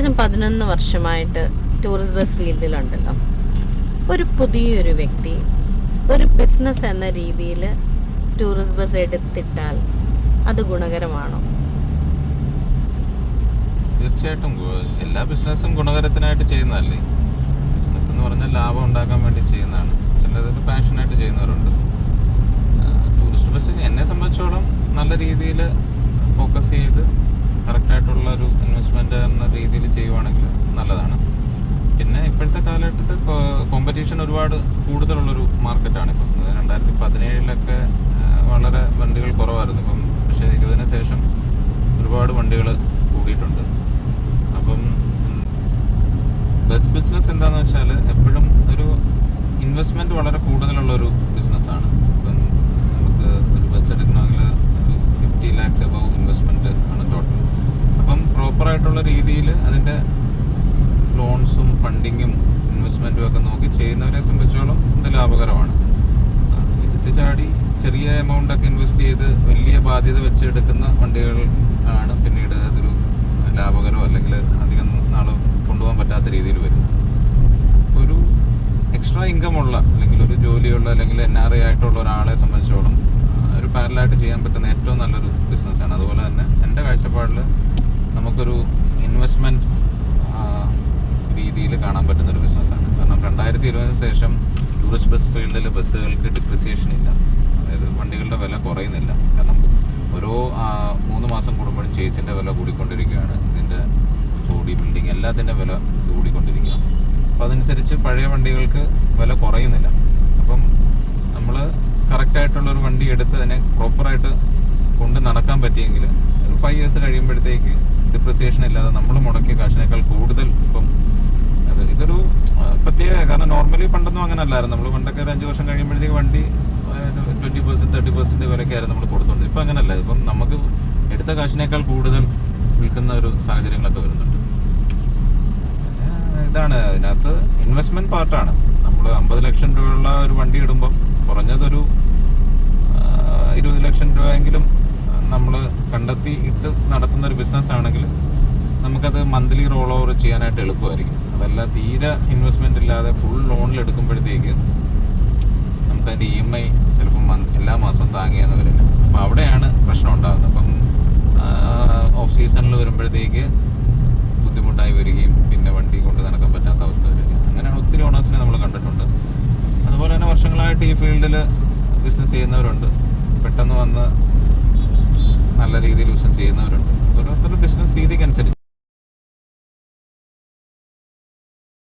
ഏകദേശം പതിനൊന്ന് വർഷമായിട്ട് ടൂറിസ്റ്റ് ബസ് ഫീൽഡിലുണ്ടല്ലോ ഒരു പുതിയൊരു വ്യക്തി ഒരു ബിസിനസ് എന്ന രീതിയിൽ ടൂറിസ്റ്റ് ബസ് എടുത്തിട്ടാൽ അത് ഗുണകരമാണോ? തീർച്ചയായിട്ടും എല്ലാ ബിസിനസ്സും ഗുണകരത്തിനായിട്ട് ചെയ്യുന്നതല്ലേ? ബിസിനസ് എന്ന് പറഞ്ഞാൽ ലാഭം ഉണ്ടാക്കാൻ വേണ്ടി ചെയ്യുന്നതാണ്. ചിലതൊരു പാഷനായിട്ട് ചെയ്യുന്നവരുണ്ട് ടൂറിസ്റ്റ് ബസ് എന്നെ സംബന്ധിച്ചോളം നല്ല രീതിയിൽ ഫോക്കസ് ചെയ്ത് കറക്റ്റായിട്ടുള്ള ഒരു എന്ന രീതിയിൽ ചെയ്യുവാണെങ്കിൽ നല്ലതാണ്. പിന്നെ ഇപ്പോഴത്തെ കാലഘട്ടത്തിൽ കോമ്പറ്റീഷൻ ഒരുപാട് കൂടുതലുള്ളൊരു മാർക്കറ്റാണ് ഇപ്പം. രണ്ടായിരത്തി പതിനേഴിലൊക്കെ വളരെ വണ്ടികൾ കുറവായിരുന്നു ഇപ്പം. പക്ഷേ ഇരുപതിന് ശേഷം ഒരുപാട് വണ്ടികൾ കൂടിയിട്ടുണ്ട്. അപ്പം ബസ് ബിസിനസ് എന്താണെന്ന് വെച്ചാൽ എപ്പോഴും ഒരു ഇൻവെസ്റ്റ്മെന്റ് വളരെ കൂടുതലുള്ളൊരു ബിസിനസ്സാണ് ഇപ്പം നമുക്ക് ഒരു ബസ് എടുക്കണമെങ്കിൽ ഒരു ഫിഫ്റ്റി ലാക്സ് അബവ് ഇൻവെസ്റ്റ്മെന്റ് ആണ് ടോട്ടൽ അപ്പം പ്രോപ്പറായിട്ടുള്ള രീതിയിൽ അതിന്റെ ലോൺസും ഫണ്ടിങ്ങും ഇൻവെസ്റ്റ്മെന്റും ഒക്കെ നോക്കി ചെയ്യുന്നവരെ സംബന്ധിച്ചോളം ഇത് ലാഭകരമാണ്. എടുത്ത് ചാടി ചെറിയ എമൗണ്ട് ഒക്കെ ഇൻവെസ്റ്റ് ചെയ്ത് വലിയ ബാധ്യത വെച്ചെടുക്കുന്ന വണ്ടികൾ ആണ് പിന്നീട് അതൊരു ലാഭകരമോ അല്ലെങ്കിൽ അധികം നാൾ കൊണ്ടുപോകാൻ പറ്റാത്ത രീതിയിൽ വരും ഒരു എക്സ്ട്രാ ഇൻകം ഉള്ള അല്ലെങ്കിൽ ഒരു ജോലിയുള്ള അല്ലെങ്കിൽ എൻ ആർ ഐ ആയിട്ടുള്ള ഒരാളെ സംബന്ധിച്ചോളം ഒരു പാരലായിട്ട് ചെയ്യാൻ പറ്റുന്ന ഏറ്റവും നല്ലൊരു ബിസിനസ്സാണ് അതുപോലെ തന്നെ എന്റെ കാഴ്ചപ്പാടിൽ നമുക്കൊരു ഇൻവെസ്റ്റ്മെന്റ് രീതിയിൽ കാണാൻ പറ്റുന്ന ഒരു ബിസിനസ്സാണ്. കാരണം രണ്ടായിരത്തി ഇരുപതിന് ശേഷം ടൂറിസ്റ്റ് ബസ് ഫീൽഡിൽ ബസ്സുകൾക്ക് ഡിപ്രിസിയേഷൻ ഇല്ല. അതായത് വണ്ടികളുടെ വില കുറയുന്നില്ല. കാരണം ഓരോ മൂന്ന് മാസം കൂടുമ്പോഴും ചേസിന്റെ വില കൂടിക്കൊണ്ടിരിക്കുകയാണ്. ഇതിന്റെ ബോഡി ബിൽഡിംഗ് എല്ലാത്തിന്റെ വില കൂടിക്കൊണ്ടിരിക്കുകയാണ്. അപ്പോൾ അതനുസരിച്ച് പഴയ വണ്ടികൾക്ക് വില കുറയുന്നില്ല. അപ്പം നമ്മൾ കറക്റ്റായിട്ടുള്ളൊരു വണ്ടി എടുത്ത് അതിനെ പ്രോപ്പറായിട്ട് കൊണ്ട് നടക്കാൻ പറ്റിയെങ്കിൽ ഒരു ഫൈവ് ഇയേഴ്സ് കഴിയുമ്പോഴത്തേക്ക് ഡിപ്രിസിയേഷൻ ഇല്ലാതെ നമ്മൾ മുടക്കിയ കാശിനേക്കാൾ കൂടുതൽ ഇപ്പം അത് ഇതൊരു പ്രത്യേക കാരണം നോർമലി പണ്ടൊന്നും അങ്ങനെ അല്ലായിരുന്നു നമ്മൾ പണ്ടൊക്കെ ഒരു അഞ്ച് വർഷം കഴിയുമ്പോഴത്തേക്ക് വണ്ടി ട്വന്റി പെർസെന്റ് തേർട്ടി പെർസെന്റ് വിലക്കായിരുന്നു നമ്മൾ കൊടുത്തോണ്ട്. ഇപ്പം അങ്ങനല്ല. ഇപ്പം നമുക്ക് എടുത്ത കാശിനേക്കാൾ കൂടുതൽ വിൽക്കുന്ന ഒരു സാഹചര്യങ്ങളൊക്കെ വരുന്നുണ്ട്. ഇതാണ്. അതിനകത്ത് ഇൻവെസ്റ്റ്മെന്റ് പാർട്ടാണ് നമ്മൾ അമ്പത് ലക്ഷം രൂപയുള്ള ഒരു വണ്ടി ഇടുമ്പം കുറഞ്ഞതൊരു ഒരു ബിസിനസ് ആണെങ്കിൽ നമുക്കത് മന്ത്ലി റോൾ ഓവർ ചെയ്യാനായിട്ട് എളുപ്പമായിരിക്കും. അതല്ല തീരെ ഇൻവെസ്റ്റ്മെന്റ് ഇല്ലാതെ ഫുൾ ലോണിൽ എടുക്കുമ്പോഴത്തേക്ക് നമുക്കതിന്റെ ഇ എം ഐ ചിലപ്പം എല്ലാ മാസവും താങ്ങിയെന്ന് വരില്ല. അപ്പോൾ അവിടെയാണ് പ്രശ്നം ഉണ്ടാകുന്നത്. അപ്പം ഓഫ് സീസണിൽ വരുമ്പോഴത്തേക്ക് ബുദ്ധിമുട്ടായി വരികയും പിന്നെ വണ്ടി കൊണ്ട് നടക്കാൻ പറ്റാത്ത അവസ്ഥ വരികയും. അങ്ങനെയാണ് ഒത്തിരി ഓണേഴ്സിനെ നമ്മൾ കണ്ടിട്ടുണ്ട്. അതുപോലെ തന്നെ വർഷങ്ങളായിട്ട് ഈ ഫീൽഡിൽ ബിസിനസ് ചെയ്യുന്നവരുണ്ട്. പെട്ടെന്ന് വന്ന് നല്ല രീതിയിൽ ബിസിനസ് ചെയ്യുന്നവരുണ്ട്.